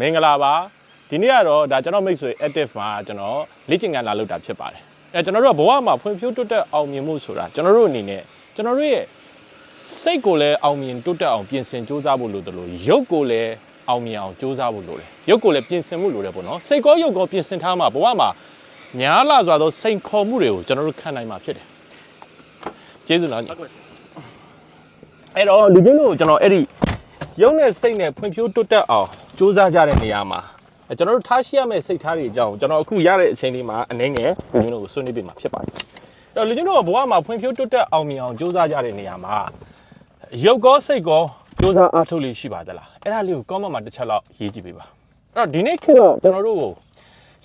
မင်္ဂလာပါဒီနေ့ကတော့ဒါကျွန်တော်မိတ်ဆွေ active မှာကျွန်တော်လေ့ကျင့်ခန်းလာလုပ်တာဖြစ်ပါတယ်အဲကျွန်တော်တို့ကဘဝမှာဖွံ့ဖြိုးတိုးတက်အောင်မြင်မှုဆိုတာကျွန်တော်တို့အနေနဲ့ကျွန်တော်တို့ရဲ့စိတ်ကိုလည်းအောင်မြင်တိုးတက်အောင်ပြင်ဆင်ကြိုးစားဖို့လိုတယ်လို့ရုပ်ကိုလည်းအောင်မြင်အောင်ကြိုးစားဖို့လိုတယ်ရုပ်ကိုလည်းပြင်ဆင်မှုလိုတယ်ပေါ့နော်စိတ်ကောရုပ်ကောပြင်ဆင်ထားမှဘဝမှာညားလာစွာသောစိန်ခေါ်မှုတွေကိုကျွန်တော်တို့ခံနိုင်မှာဖြစ်တယ်ကျေးဇူးတော်ညီအဲ့တော့လူချင်းတို့ကျွန်တော်အဲ့ဒီရုပ်နဲ့စိတ်နဲ့ဖွံ့ဖြိုးတိုးတက်အောင် စူးစမ်းကြတဲ့နေရာမှာအဲကျွန်တော်တို့ထားရှိရမယ့်စိတ်ထားတွေအကြောင်းကျွန်တော်အခုရတဲ့အချိန်လေးမှာအနည်းငယ်လူချင်းတို့ကိုဆွေးနွေးပြမှာဖြစ်ပါတယ်။အဲ့တော့လူချင်းတို့ကဘဝမှာဖွံ့ဖြိုးတိုးတက်အောင်မြင်အောင်စူးစမ်းကြတဲ့နေရာမှာရုပ်ကောစိတ်ကောစူးစမ်းအားထုတ်လေးရှိပါသလား။အဲ့ဒါလေးကို comment မှာတစ်ချက်လောက်ရေးကြည့်ပေးပါ။အဲ့တော့ဒီနေ့ခေတ်တော့ကျွန်တော်တို့ကို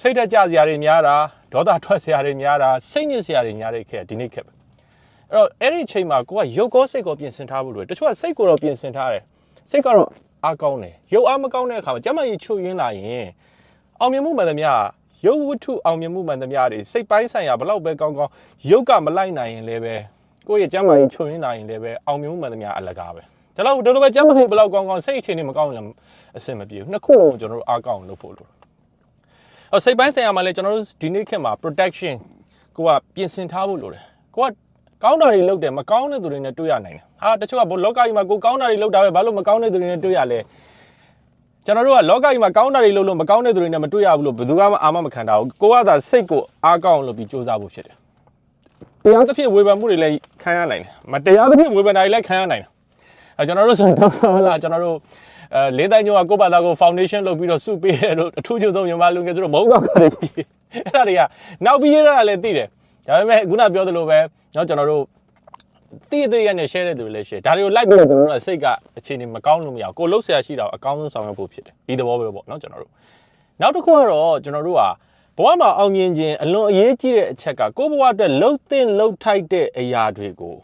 စိတ်တက်ကြစရာတွေများတာဒေါသထွက်စရာတွေများတာစိတ်ညစ်စရာတွေများတဲ့ခေတ်ကဒီနေ့ခေတ်ပဲ။အဲ့တော့အဲ့ဒီအချိန်မှာကိုကရုပ်ကောစိတ်ကောပြင်ဆင်ထားဖို့လိုတယ်။တချို့ကစိတ်ကိုတော့ပြင်ဆင်ထားတယ်။စိတ်ကတော့ အားကောင်းတယ်ရုပ်အားမကောင်းတဲ့အခါမှာကျန်းမာရေးချွတ်ယွင်းလာရင်အောင်မြင်မှုမှန်သမျှရုပ်ဝတ္ထုအောင်မြင်မှုမှန်သမျှတွေစိတ်ပိုင်းဆိုင်ရာဘလောက်ပဲကောင်းကောင်းရုပ်ကမလိုက်နိုင်ရင်လည်းပဲကိုယ့်ရဲ့ကျန်းမာရေးချွတ်ယွင်းလာရင်လည်းပဲအောင်မြင်မှုမှန်သမျှအလကားပဲဒါတော့ဒီလိုပဲကျန်းမာရေးဘလောက်ကောင်းကောင်းစိတ်အခြေအနေမကောင်းရင်လည်းအဆင်မပြေဘူးနှစ်ခုလုံးကိုကျွန်တော်တို့အားကောင်းလုပ်ဖို့လိုတယ်အစိတ်ပိုင်းဆိုင်ရာမှာလည်းကျွန်တော်တို့ဒီနေ့ခေတ်မှာ protection ကိုကပြင်ဆင်ထားဖို့လိုတယ်ကိုက ကောင်းတာတွေလုပ်တယ်မကောင်းတဲ့သူတွေနဲ့တွေ့ရနိုင်တယ်ဟာတချို့ကဘောလောကကြီးမှာကိုကောင်းတာတွေလုပ်တာပဲဘာလို့မကောင်းတဲ့သူတွေနဲ့တွေ့ရလဲကျွန်တော်တို့ကလောကကြီးမှာကောင်းတာတွေလုပ်လို့မကောင်းတဲ့သူတွေနဲ့မတွေ့ရဘူးလို့ဘယ်သူမှအာမမခံတာဘူးကိုကသာစိတ်ကိုအားကောင်းလို့ပြီးစူးစမ်းဖို့ဖြစ်တယ်တရားသဖြင့်ဝေဖန်မှုတွေလည်းခံရနိုင်တယ်မတရားသဖြင့်ဝေဖန်တာတွေလည်းခံရနိုင်တယ်အဲကျွန်တော်တို့ဆိုတော့ဟုတ်လားကျွန်တော်တို့အဲလေးတိုင်းညောကကိုယ့်ဘာသာကို foundation လုပ်ပြီးတော့စုပေးတယ်လို့အထူးချုပ်ဆုံးမြန်မာလူငယ်ဆိုတော့မဟုတ်တော့ဘူးအဲ့ဒါတွေကနောက်ပြီးရတာလည်းသိတယ် ဒါပေမဲ့ခုနပြောသလိုပဲเนาะကျွန်တော်တို့တည့်တည့်ရနဲ့ share တဲ့သူတွေလည်း share ဒါတွေကို like ပြီးတော့ကျွန်တော်တို့ကစိတ်ကအခြေအနေမကောင်းလို့မရဘူးကိုလှုပ်ရှားရှိတာကိုအကောင်းဆုံးဆောင်ရွက်ဖို့ဖြစ်တယ်ဒီသဘောပဲပေါ့เนาะကျွန်တော်တို့နောက်တစ်ခုကတော့ကျွန်တော်တို့ကဘဝမှာအောင်မြင်ခြင်းအလွန်အရေးကြီးတဲ့အချက်ကကိုယ့်ဘဝအတွက်လှုပ်သင့်လှုပ်ထိုက်တဲ့အရာတွေကို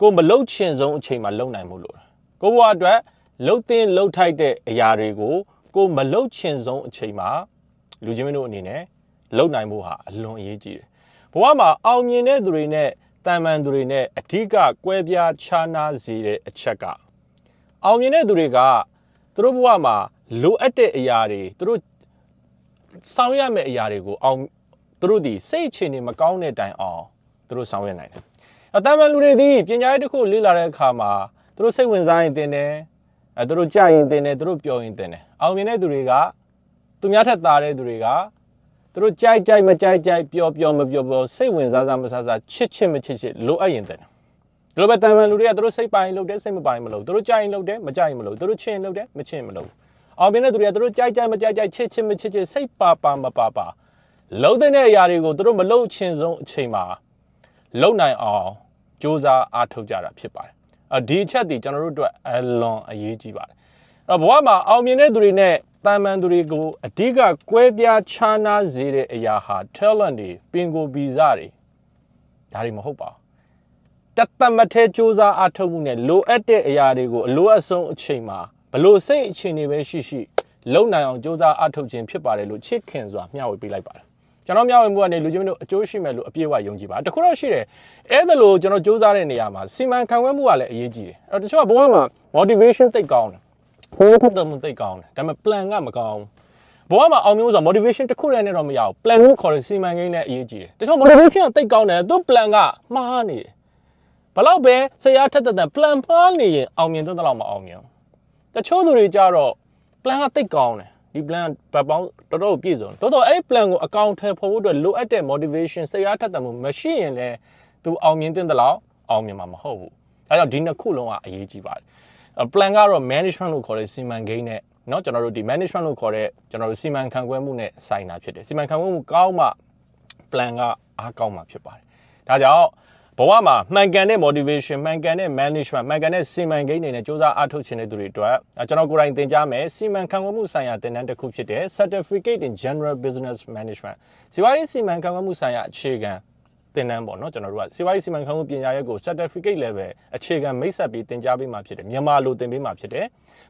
ကိုမလှုပ်ချင်ဆုံးအချိန်မှာလှုပ်နိုင်မှုလို့ကိုယ့်ဘဝအတွက်လှုပ်သင့်လှုပ်ထိုက်တဲ့အရာတွေကိုကိုမလှုပ်ချင်ဆုံးအချိန်မှာလူချင်းမင်းတို့အနေနဲ့လှုပ်နိုင်ဖို့ဟာအလွန်အရေးကြီးတယ် ဘဝမှာအောင်မြင်တဲ့သူတွေနဲ့တန်မန်သူတွေနဲ့အဓိကကွဲပြားခြားနားစေတဲ့အချက်ကအောင်မြင်တဲ့သူတွေကသူတို့ဘဝမှာလိုအပ်တဲ့အရာတွေသူတို့ဆောင်ရွက်ရမယ့်အရာတွေကိုအောင်သူတို့ဒီစိတ်အခြေအနေမကောင်းတဲ့တိုင်အောင်သူတို့ဆောင်ရွက်နိုင်တယ်။အတန်မန်လူတွေဒီပညာရေးတစ်ခုလေ့လာတဲ့အခါမှာသူတို့စိတ်ဝင်စားရင်တင်တယ်အဲသူတို့ကြရင်တင်တယ်သူတို့ပျော်ရင်တင်တယ်။အောင်မြင်တဲ့သူတွေကသူများထက်သားတဲ့သူတွေက သူတို့ကြိုက်ကြိုက်မကြိုက်ကြိုက်ပျော်ပျော်မပျော်ပျော်စိတ်ဝင်စားစားမစားစားချစ်ချစ်မချစ်ချစ်လိုအပ်ရင်တဲ့ဒီလိုပဲတန်ပန်လူတွေကသူတို့စိတ်ပိုင်လုပ်တယ်စိတ်မပိုင်မလုပ်သူတို့ကြိုက်ရင်လုပ်တယ်မကြိုက်ရင်မလုပ်သူတို့ချစ်ရင်လုပ်တယ်မချစ်ရင်မလုပ်အောင်ပြင်းတဲ့သူတွေကသူတို့ကြိုက်ကြိုက်မကြိုက်ကြိုက်ချစ်ချစ်မချစ်ချစ်စိတ်ပါပါမပါပါလုံးတဲ့အရာတွေကိုသူတို့မလုပ်ချင်ဆုံးအချိန်မှာလုံနိုင်အောင်စ조사အားထုတ်ကြတာဖြစ်ပါတယ်အဒီအချက်ဒီကျွန်တော်တို့အတွက်အလွန်အရေးကြီးပါတယ်အဲ့တော့ဘဝမှာအောင်မြင်တဲ့သူတွေနဲ့ တန်မန်သူတွေကိုအဓိကကွဲပြားခြားနားစေတဲ့အရာဟာ talent တွေပင်ကိုဗီဇတွေဒါတွေမဟုတ်ပါဘူးတသမတ်သေးစူးစမ်းအထောက်မှုနဲ့လိုအပ်တဲ့အရာတွေကိုအလိုအဆုံးအချိန်မှာဘလို့စိတ်အခြေအနေပဲရှိရှိလုံနိုင်အောင်စူးစမ်းအထောက်ခြင်းဖြစ်ပါတယ်လို့ချစ်ခင်စွာမျှဝေပေးလိုက်ပါတယ်ကျွန်တော်မျှဝေမှုကနေလူချင်းတို့အကျိုးရှိမယ်လို့အပြည့်အဝယုံကြည်ပါတခုတော့ရှိတယ်အဲ့ဒါလို့ကျွန်တော်စူးစမ်းတဲ့နေရာမှာစီမံခန့်ခွဲမှုကလည်းအရေးကြီးတယ်အဲ့တော့တချို့ကဘဝမှာ motivation တိတ်ကောင်းတယ် ဖိုးထက်တော့မသိကောင်းတယ်ဒါပေမဲ့ plan ကမကောင်းဘူးဘဝမှာအောင်မြင်လို့ဆို motivation တစ်ခုတည်းနဲ့တော့မရဘူး plan ကိုခေါ်တဲ့စီမံကိန်းနဲ့အရေးကြီးတယ်တချို့ motivation ကတိတ်ကောင်းတယ်သူ plan ကမှားနေတယ်ဘလောက်ပဲဆရာထက်တဲ့ plan မှားနေရင်အောင်မြင်တဲ့လောက်မအောင်မြင်တချို့သူတွေကြတော့ plan ကတိတ်ကောင်းတယ်ဒီ plan ဗတ်ပေါင်းတော်တော်ပြည့်စုံတော်တော်အဲ့ plan ကိုအကောင့်ထဲပေါ်ဖို့အတွက်လိုအပ်တဲ့ motivation ဆရာထက်တဲ့မှုမရှိရင်လည်းသူအောင်မြင်တဲ့လောက်အောင်မြင်မှာမဟုတ်ဘူးအဲကြောင့်ဒီနှစ်ခုလုံးကအရေးကြီးပါတယ် plan ကတော့ management လို့ခေါ်တဲ့စီမံကိန်းနဲ့เนาะကျွန်တော်တို့ဒီ management လို့ခေါ်တဲ့ကျွန်တော်တို့စီမံခန့်ခွဲမှုနဲ့ဆိုင်တာဖြစ်တယ်စီမံခန့်ခွဲမှုကောင်းမှ plan ကအားကောင်းမှဖြစ်ပါတယ်ဒါကြောင့်ဘဝမှာမှန်ကန်တဲ့ motivation မှန်ကန်တဲ့ management မှန်ကန်တဲ့စီမံကိန်းတွေနဲ့စ조사အားထုတ်ခြင်းတဲ့သူတွေအတွက်ကျွန်တော်ကိုယ်တိုင်သင်ကြားမယ်စီမံခန့်ခွဲမှုဆိုင်ရာသင်တန်းတစ်ခုဖြစ်တဲ့ Certificate in General Business Management စီးပွားရေးစီမံခန့်ခွဲမှုဆိုင်ရာအခြေခံ သင်တန်းပေါ့နော်ကျွန်တော်တို့ကစီးပွားရေးစီမံခန့်ခွဲမှုပညာရပ်ကို certificate level အခြေခံမိတ်ဆက်ပြီးသင်ကြားပေးမှာဖြစ်တယ်မြန်မာလိုသင်ပေးမှာဖြစ်တယ်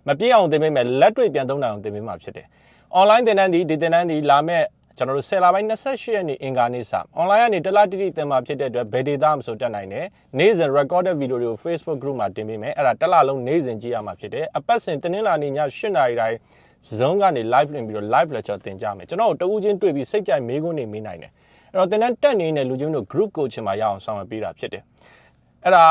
မပြည့်အောင်သင်ပေးမယ်လက်တွေ့ပြန်သုံးနိုင်အောင်သင်ပေးမှာဖြစ်တယ် online သင်တန်းဒီဒီသင်တန်းဒီလာမဲ့ကျွန်တော်တို့10လပိုင်း28ရက်နေ့အင်္ဂါနေ့စ online ကနေတလားတိတိသင်မှာဖြစ်တဲ့အတွက်ဘယ် data မှဆိုတက်နိုင်တယ်နေ့စဉ် recorded video တွေကို Facebook group မှာတင်ပေးမယ်အဲ့ဒါတလားလုံးနေ့စဉ်ကြည့်ရမှာဖြစ်တယ်အပတ်စဉ်တနင်္လာနေ့ည8:00နာရီတိုင်း Zoom ကနေ live လင်ပြီးတော့ live lecture သင်ကြမယ်ကျွန်တော်တို့တဦးချင်းတွေ့ပြီးစိတ်ကြိုက်မေးခွန်းတွေမေးနိုင်တယ် အဲ့တော့သင်တန်းတက်နေတဲ့လူချင်းတို့ group coaching မှာရအောင်ဆောင်ရွက်ပေးတာဖြစ်တယ်အဲ့ဒါ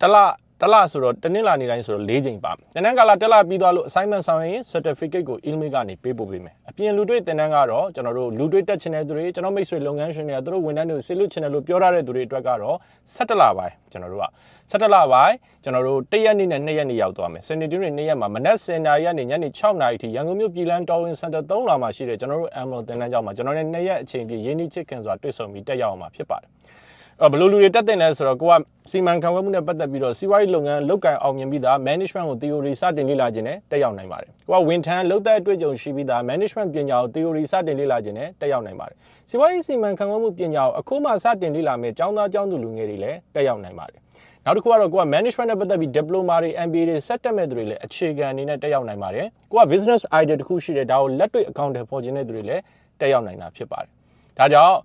တစ်လ တစ်လဆိုတော့တနင်္လာနေ့တိုင်းဆိုတော့၄ချိန်ပါသင်တန်းကာလတစ်လပြီးသွားလို့ assignment ဆောင်ရင် certificate ကို email ကနေပေးပို့ပေးမယ်အပြင်လူတွေ့သင်တန်းကတော့ကျွန်တော်တို့လူတွေ့တက်ချင်တဲ့သူတွေကျွန်တော်မိတ်ဆွေလုပ်ငန်းရှင်တွေကသူတို့ဝန်ထမ်းတွေကိုဆေးလွတ်ချင်တယ်လို့ပြောထားတဲ့သူတွေအတွက်ကတော့17လပိုင်းကျွန်တော်တို့က17လပိုင်းကျွန်တော်တို့1ရက်နေ့နဲ့2ရက်နေ့ရောက်သွားမယ်စနေတူးနေ့2ရက်မှာမနက်10:00နာရီကနေညနေ6:00နာရီထိရန်ကုန်မြို့ပြည်လန်းတော်ဝင်စင်တာ3လမှာရှိတဲ့ကျွန်တော်တို့ Emerald သင်တန်းကျောင်းမှာကျွန်တော်နဲ့2ရက်အချိန်ပြည့်ရင်းနှီးချစ်ခင်စွာတွေ့ဆုံပြီးတက်ရောက်အောင်မှာဖြစ်ပါတယ်အဲ့ ဘယ်လိုလူတွေတက်တင်လဲဆိုတော့ကိုကစီမံခန့်ခွဲမှုနဲ့ပတ်သက်ပြီးတော့စီးပွားရေးလုပ်ငန်းလုပ်ကိုင်အောင်မြင်ပြီးသား management ကို theory စတင်လေ့လာခြင်းနဲ့တက်ရောက်နိုင်ပါတယ်။ကိုကဝန်ထမ်းလုပ်တဲ့အတွေ့အကြုံရှိပြီးသား management ပညာကို theory စတင်လေ့လာခြင်းနဲ့တက်ရောက်နိုင်ပါတယ်။စီးပွားရေးစီမံခန့်ခွဲမှုပညာကိုအခုမှစတင်လေ့လာမဲ့ကျောင်းသားကျောင်းသူလူငယ်တွေလည်းတက်ရောက်နိုင်ပါတယ်။နောက်တစ်ခုကတော့ကိုက management နဲ့ပတ်သက်ပြီး diploma တွေ MBA တွေဆက်တက်မဲ့သူတွေလည်းအခြေခံအနေနဲ့တက်ရောက်နိုင်ပါတယ်။ကိုက business idea တစ်ခုရှိတယ်ဒါကိုလက်တွေ့ account ဖော်ခြင်းတဲ့သူတွေလည်းတက်ရောက်နိုင်တာဖြစ်ပါတယ်။ဒါကြောင့်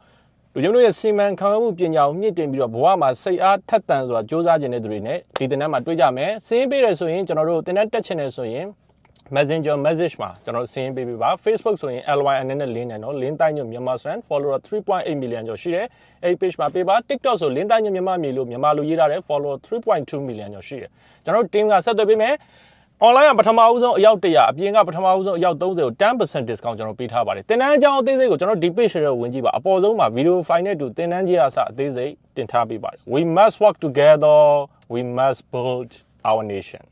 လူချင်းတို့ရဲ့စီမံခန့်ခွဲမှုပညာကိုမြင့်တင်ပြီးတော့ဘဝမှာစိတ်အားထက်သန်စွာစ조사ခြင်းတဲ့သူတွေနဲ့ဒီတင်တန်းမှာတွေ့ကြမယ်။စင်းပေးရဆိုရင်ကျွန်တော်တို့တင်တန်းတက်ချင်တယ်ဆိုရင် Messenger message မှာကျွန်တော်တို့စင်းပေးပေးပါ Facebook ဆိုရင် LYN နဲ့ link နဲ့နော် link တိုင်းညမြန်မာ strand follower 3.8 million ကျော်ရှိတယ်။အဲ့ဒီ page မှာပေးပါ TikTok ဆို link တိုင်းညမြန်မာမြေလို့မြန်မာလိုရေးထားတယ် follower 3.2 million ကျော်ရှိတယ်။ကျွန်တော်တို့ team ကဆက်သွယ်ပေးမယ်။ online ကပထမဦးဆုံးအယောက်100အပြင်ကပထမဦးဆုံးအယောက်30ကို10% discount ကျွန်တော်ပေးထားပါတယ်။တင်တန်းအကြောင်းအသေးစိတ်ကိုကျွန်တော်ဒီ page ထဲဝင်ကြည့်ပါအပေါ်ဆုံးမှာ video file နဲ့တူတင်တန်းကြီးအစအသေးစိတ်တင်ထားပေးပါတယ်။ We must work together. We must build our nation.